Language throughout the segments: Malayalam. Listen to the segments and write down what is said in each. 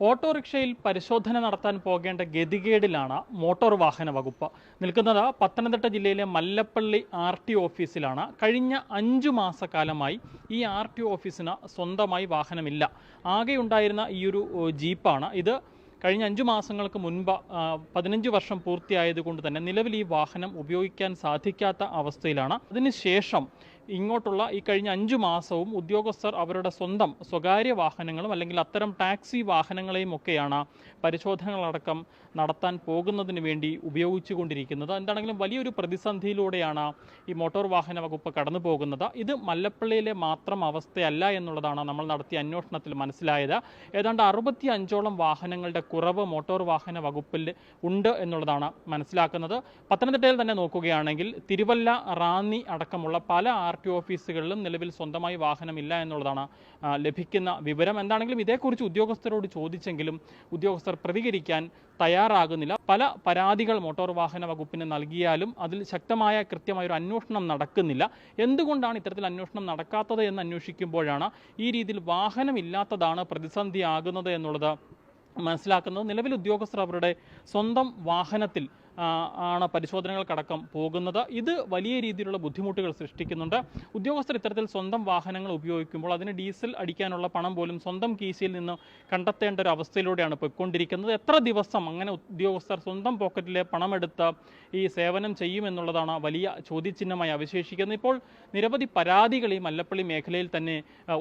ഓട്ടോറിക്ഷയിൽ പരിശോധന നടത്താൻ പോകേണ്ട ഗതികേടിലാണ് മോട്ടോർ വാഹന വകുപ്പ്. നിൽക്കുന്നത് പത്തനംതിട്ട ജില്ലയിലെ മല്ലപ്പള്ളി ആർ ടി ഓഫീസിലാണ്. കഴിഞ്ഞ അഞ്ചു മാസക്കാലമായി ഈ ആർ ടി ഓഫീസിന് സ്വന്തമായി വാഹനമില്ല. ആകെ ഉണ്ടായിരുന്ന ഈ ഒരു ജീപ്പാണ്. ഇത് കഴിഞ്ഞ അഞ്ചു മാസങ്ങൾക്ക് മുൻപ് പതിനഞ്ച് വർഷം പൂർത്തിയായതുകൊണ്ട് തന്നെ നിലവിൽ ഈ വാഹനം ഉപയോഗിക്കാൻ സാധിക്കാത്ത അവസ്ഥയിലാണ്. അതിനുശേഷം ഇങ്ങോട്ടുള്ള ഈ കഴിഞ്ഞ അഞ്ചു മാസവും ഉദ്യോഗസ്ഥർ അവരുടെ സ്വന്തം സ്വകാര്യ വാഹനങ്ങളും അല്ലെങ്കിൽ അത്തരം ടാക്സി വാഹനങ്ങളെയും ഒക്കെയാണ് പരിശോധനകളടക്കം നടത്താൻ പോകുന്നതിന് വേണ്ടി ഉപയോഗിച്ചുകൊണ്ടിരിക്കുന്നത്. എന്താണെങ്കിലും വലിയൊരു പ്രതിസന്ധിയിലൂടെയാണ് ഈ മോട്ടോർ വാഹന വകുപ്പ് കടന്നു പോകുന്നത്. ഇത് മല്ലപ്പള്ളിയിലെ മാത്രം അവസ്ഥയല്ല എന്നുള്ളതാണ് നമ്മൾ നടത്തിയ അന്വേഷണത്തിൽ മനസ്സിലായത്. ഏതാണ്ട് അറുപത്തി അഞ്ചോളം വാഹനങ്ങളുടെ കുറവ് മോട്ടോർ വാഹന വകുപ്പിൽ ഉണ്ട് എന്നുള്ളതാണ് മനസ്സിലാക്കുന്നത്. പത്തനംതിട്ടയിൽ തന്നെ നോക്കുകയാണെങ്കിൽ തിരുവല്ല റാന്നി അടക്കമുള്ള പല ആർ ടി ഓഫീസുകളിലും നിലവിൽ സ്വന്തമായി വാഹനമില്ല എന്നുള്ളതാണ് ലഭിക്കുന്ന വിവരം. എന്താണെങ്കിലും ഇതേക്കുറിച്ച് ഉദ്യോഗസ്ഥരോട് ചോദിച്ചെങ്കിലും ഉദ്യോഗസ്ഥർ പ്രതികരിക്കാൻ തയ്യാറാകുന്നില്ല. പല പരാതികൾ മോട്ടോർ വാഹന വകുപ്പിന് നൽകിയാലും അതിൽ ശക്തമായ കൃത്യമായ ഒരു അന്വേഷണം നടക്കുന്നില്ല. എന്തുകൊണ്ടാണ് ഇത്തരത്തിൽ അന്വേഷണം നടക്കാത്തത് എന്ന് അന്വേഷിക്കുമ്പോഴാണ് ഈ രീതിയിൽ വാഹനമില്ലാത്തതാണ് പ്രതിസന്ധിയാകുന്നത് എന്നുള്ളത് മനസ്സിലാക്കുന്നത്. നിലവിൽ ഉദ്യോഗസ്ഥർ അവരുടെ സ്വന്തം വാഹനത്തിൽ ആണ് പരിശോധനകൾക്കടക്കം പോകുന്നത്. ഇത് വലിയ രീതിയിലുള്ള ബുദ്ധിമുട്ടുകൾ സൃഷ്ടിക്കുന്നുണ്ട്. ഉദ്യോഗസ്ഥർ ഇത്തരത്തിൽ സ്വന്തം വാഹനങ്ങൾ ഉപയോഗിക്കുമ്പോൾ അതിന് ഡീസൽ അടിക്കാനുള്ള പണം പോലും സ്വന്തം കീശയിൽ നിന്ന് കണ്ടെത്തേണ്ട ഒരു അവസ്ഥയിലൂടെയാണ് പോയിക്കൊണ്ടിരിക്കുന്നത്. എത്ര ദിവസം അങ്ങനെ ഉദ്യോഗസ്ഥർ സ്വന്തം പോക്കറ്റിലെ പണമെടുത്ത് ഈ സേവനം ചെയ്യുമെന്നുള്ളതാണ് വലിയ ചോദ്യചിഹ്നമായി അവശേഷിക്കുന്നത്. ഇപ്പോൾ നിരവധി പരാതികൾ ഈ മല്ലപ്പള്ളി മേഖലയിൽ തന്നെ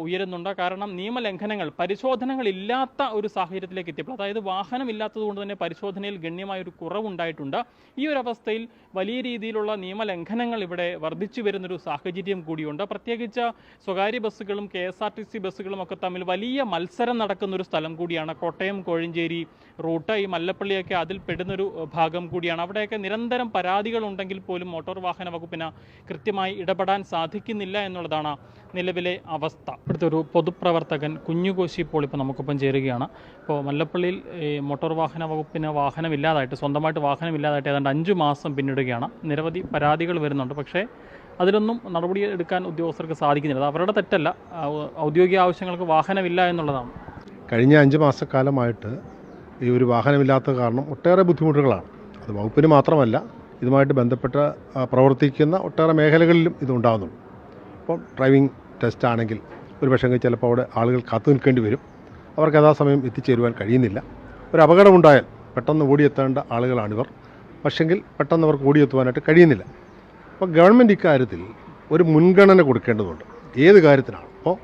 ഉയരുന്നുണ്ട്. കാരണം നിയമലംഘനങ്ങൾ പരിശോധനകൾ ഇല്ലാത്ത ഒരു സാഹചര്യത്തിലേക്ക് എത്തിയപ്പോൾ അതായത് വാഹനം ഇല്ലാത്തത് കൊണ്ട് തന്നെ പരിശോധനയിൽ ഗണ്യമായ ഒരു കുറവുണ്ടായിട്ടുണ്ട്. ഈ ഒരു അവസ്ഥയിൽ വലിയ രീതിയിലുള്ള നിയമലംഘനങ്ങൾ ഇവിടെ വർദ്ധിച്ചു വരുന്നൊരു സാഹചര്യം കൂടിയുണ്ട്. പ്രത്യേകിച്ച് സ്വകാര്യ ബസ്സുകളും K S R T C ബസ്സുകളും ഒക്കെ തമ്മിൽ വലിയ മത്സരം നടക്കുന്ന ഒരു സ്ഥലം കൂടിയാണ്. കോട്ടയം കോഴഞ്ചേരി റൂട്ട് ഈ മല്ലപ്പള്ളിയൊക്കെ അതിൽ പെടുന്നൊരു ഭാഗം കൂടിയാണ്. അവിടെയൊക്കെ നിരന്തരം പരാതികൾ ഉണ്ടെങ്കിൽ പോലും മോട്ടോർ വാഹന വകുപ്പിന് കൃത്യമായി ഇടപെടാൻ സാധിക്കുന്നില്ല എന്നുള്ളതാണ് നിലവിലെ അവസ്ഥ. ഇവിടുത്തെ ഒരു പൊതുപ്രവർത്തകൻ കുഞ്ഞുകോശി ഇപ്പോൾ ഇപ്പോൾ നമുക്കൊപ്പം ചേരുകയാണ്. ഇപ്പോൾ മല്ലപ്പള്ളിയിൽ മോട്ടോർ വാഹന വകുപ്പിന് വാഹനമില്ലാതായിട്ട് സ്വന്തമായിട്ട് വാഹനമില്ലാതായിട്ട് ഏതാണ്ട് അഞ്ച് മാസം പിന്നിടുകയാണ്. നിരവധി പരാതികൾ വരുന്നുണ്ട്. പക്ഷേ അതിലൊന്നും നടപടി എടുക്കാൻ ഉദ്യോഗസ്ഥർക്ക് സാധിക്കുന്നില്ല. അത് അവരുടെ തെറ്റല്ല. ഔദ്യോഗിക ആവശ്യങ്ങൾക്ക് വാഹനമില്ല എന്നുള്ളതാണ്. കഴിഞ്ഞ അഞ്ച് മാസക്കാലമായിട്ട് ഈ ഒരു വാഹനമില്ലാത്ത കാരണം ഒട്ടേറെ ബുദ്ധിമുട്ടുകളാണ്. അത് വകുപ്പിന് മാത്രമല്ല ഇതുമായിട്ട് ബന്ധപ്പെട്ട് പ്രവർത്തിക്കുന്ന ഒട്ടേറെ മേഖലകളിലും ഇതുണ്ടാകുന്നുണ്ട് ഇപ്പം ഡ്രൈവിംഗ് ടെസ്റ്റ് ആണെങ്കിൽ ഒരു പക്ഷേ ചിലപ്പോൾ അവിടെ ആളുകൾ കാത്തു നിൽക്കേണ്ടി വരും. അവർക്ക് യഥാസമയം എത്തിച്ചേരുവാൻ കഴിയുന്നില്ല. ഒരു അപകടമുണ്ടായാൽ പെട്ടെന്ന് ഓടിയെത്തേണ്ട ആളുകളാണിവർ. പക്ഷെങ്കിൽ പെട്ടെന്ന് അവർക്ക് ഓടിയെത്തുവാനായിട്ട് കഴിയുന്നില്ല. അപ്പോൾ ഗവൺമെന്റ് ഇക്കാര്യത്തിൽ ഒരു മുൻഗണന കൊടുക്കേണ്ടതുണ്ട്. ഏത് കാര്യത്തിനാണ്? അപ്പോൾ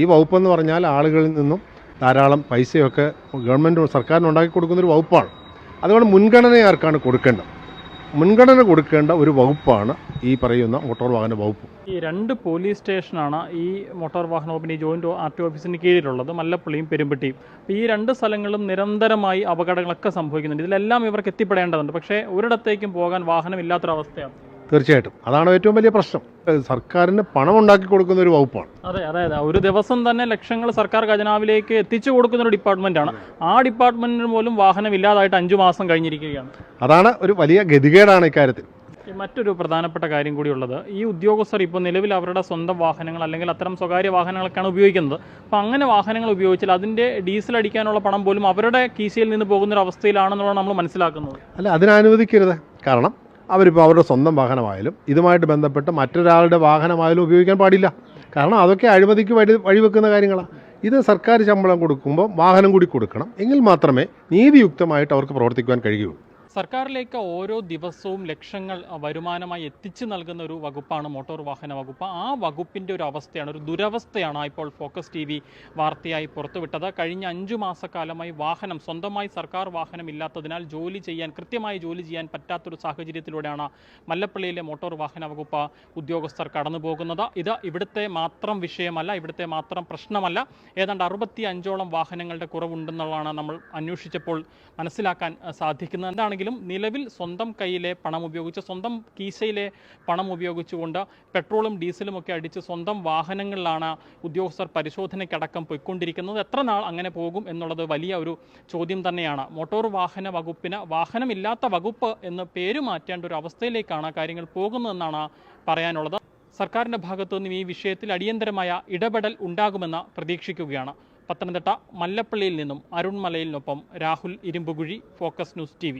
ഈ വകുപ്പെന്ന് പറഞ്ഞാൽ ആളുകളിൽ നിന്നും ധാരാളം പൈസയൊക്കെ ഗവൺമെന്റ് സർക്കാരിന് ഉണ്ടാക്കി കൊടുക്കുന്നൊരു വകുപ്പാണ്. അതുകൊണ്ട് മുൻഗണന ആർക്കാണ് കൊടുക്കേണ്ടത്? മുൻഗണന കൊടുക്കേണ്ട ഒരു വകുപ്പാണ് ഈ പറയുന്ന മോട്ടോർ വാഹന വകുപ്പ്. ഈ രണ്ട് പോലീസ് സ്റ്റേഷനാണ് ഈ മോട്ടോർ വാഹന വകുപ്പിന്റെ ഈ ജോയിന്റ് ആർ ടി ഓഫീസിന് കീഴിലുള്ളത് മല്ലപ്പള്ളിയും പെരുമ്പട്ടിയും. അപ്പോൾ ഈ രണ്ട് സ്ഥലങ്ങളും നിരന്തരമായി അപകടങ്ങളൊക്കെ സംഭവിക്കുന്നുണ്ട്. ഇതിലെല്ലാം ഇവർക്ക് എത്തിപ്പെടേണ്ടതുണ്ട്. പക്ഷേ ഒരിടത്തേക്കും പോകാൻ വാഹനം വാഹനമില്ലാത്തൊരവസ്ഥയാണ്. തീർച്ചയായിട്ടും. അതാണ് ഏറ്റവും വലിയ പ്രശ്നം. സർക്കാരിന് പണം ഉണ്ടാക്കി കൊടുക്കുന്ന ഒരു വകുപ്പാണ്. അതെ അതെ അതെ ഒരു ദിവസം തന്നെ ലക്ഷങ്ങൾ സർക്കാർ ഖജനാവിലേക്ക് എത്തിച്ചു കൊടുക്കുന്ന ഒരു ഡിപ്പാർട്ട്മെന്റാണ്. ആ ഡിപ്പാർട്ട്മെന്റിന് പോലും വാഹനം ഇല്ലാതായിട്ട് അഞ്ചു മാസം കഴിഞ്ഞിരിക്കുകയാണ്. അതാണ് ഒരു വലിയ ഗതികേടാണ് ഇക്കാര്യത്തിൽ. മറ്റൊരു പ്രധാനപ്പെട്ട കാര്യം കൂടിയുള്ളത് ഈ ഉദ്യോഗസ്ഥർ ഇപ്പോൾ നിലവിൽ അവരുടെ സ്വന്തം വാഹനങ്ങൾ അല്ലെങ്കിൽ അത്തരം സ്വകാര്യ വാഹനങ്ങളൊക്കെയാണ് ഉപയോഗിക്കുന്നത്. അപ്പോൾ അങ്ങനെ വാഹനങ്ങൾ ഉപയോഗിച്ചാൽ അതിന്റെ ഡീസൽ അടിക്കാനുള്ള പണം പോലും അവരുടെ കീശയിൽ നിന്ന് പോകുന്ന ഒരു അവസ്ഥയിലാണെന്നുള്ളതാണ് നമ്മൾ മനസ്സിലാക്കുന്നത്. അല്ല അതിനനുവദിക്കരുത്. കാരണം അവരിപ്പോൾ അവരുടെ സ്വന്തം വാഹനമായാലും ഇതുമായിട്ട് ബന്ധപ്പെട്ട് മറ്റൊരാളുടെ വാഹനമായാലും ഉപയോഗിക്കാൻ പാടില്ല. കാരണം അതൊക്കെ അഴിമതിക്ക് വഴി വഴിവെക്കുന്ന കാര്യങ്ങളാണ് ഇത് സർക്കാർ ശമ്പളം കൊടുക്കുമ്പോൾ വാഹനം കൂടി കൊടുക്കണം. എങ്കിൽ മാത്രമേ നീതിയുക്തമായിട്ട് അവർക്ക് പ്രവർത്തിക്കുവാൻ കഴിയുകയുള്ളൂ സർക്കാരിലേക്ക് ഓരോ ദിവസവും ലക്ഷങ്ങൾ വരുമാനമായി എത്തിച്ചു നൽകുന്ന ഒരു വകുപ്പാണ് മോട്ടോർ വാഹന വകുപ്പ്. ആ വകുപ്പിന്റെ ഒരു അവസ്ഥയാണ് ഒരു ദുരവസ്ഥയാണ് ഇപ്പോൾ ഫോക്കസ് ടി വി വാർത്തയായി പുറത്തുവിട്ടത്. കഴിഞ്ഞ അഞ്ചു മാസക്കാലമായി വാഹനം സ്വന്തമായി സർക്കാർ വാഹനം ഇല്ലാത്തതിനാൽ ജോലി ചെയ്യാൻ കൃത്യമായി ജോലി ചെയ്യാൻ പറ്റാത്തൊരു സാഹചര്യത്തിലൂടെയാണ് മല്ലപ്പള്ളിയിലെ മോട്ടോർ വാഹന വകുപ്പ് ഉദ്യോഗസ്ഥർ കടന്നു പോകുന്നത് ഇത് ഇവിടുത്തെ മാത്രം വിഷയമല്ല ഇവിടുത്തെ മാത്രം പ്രശ്നമല്ല. ഏതാണ്ട് അറുപത്തി അഞ്ചോളം വാഹനങ്ങളുടെ കുറവുണ്ടെന്നുള്ളതാണ് നമ്മൾ അന്വേഷിച്ചപ്പോൾ മനസ്സിലാക്കാൻ സാധിക്കുന്നത്. സാധിക്കുന്നത് എന്താണെങ്കിലും നിലവിൽ സ്വന്തം കയ്യിലെ പണം ഉപയോഗിച്ച് സ്വന്തം കീശയിലെ പണം ഉപയോഗിച്ചുകൊണ്ട് പെട്രോളും ഡീസലും ഒക്കെ അടിച്ച് സ്വന്തം വാഹനങ്ങളിലാണ് ഉദ്യോഗസ്ഥർ പരിശോധനയ്ക്കടക്കം പോയിക്കൊണ്ടിരിക്കുന്നത്. എത്ര നാൾ അങ്ങനെ പോകും എന്നുള്ളത് വലിയ ഒരു ചോദ്യം തന്നെയാണ്. മോട്ടോർ വാഹന വകുപ്പിന് വാഹനമില്ലാത്ത വകുപ്പ് എന്ന് പേര് മാറ്റേണ്ട ഒരു അവസ്ഥയിലേക്കാണ് കാര്യങ്ങൾ പോകുന്നതെന്നാണ് പറയാനുള്ളത്. സർക്കാരിന്റെ ഭാഗത്തു നിന്നും ഈ വിഷയത്തിൽ അടിയന്തരമായ ഇടപെടൽ ഉണ്ടാകുമെന്ന് പ്രതീക്ഷിക്കുകയാണ്. പത്തനംതിട്ട മല്ലപ്പള്ളിയിൽ നിന്നും Arun മലയിലിനൊപ്പം Rahul Irumpukuzhi Focus News T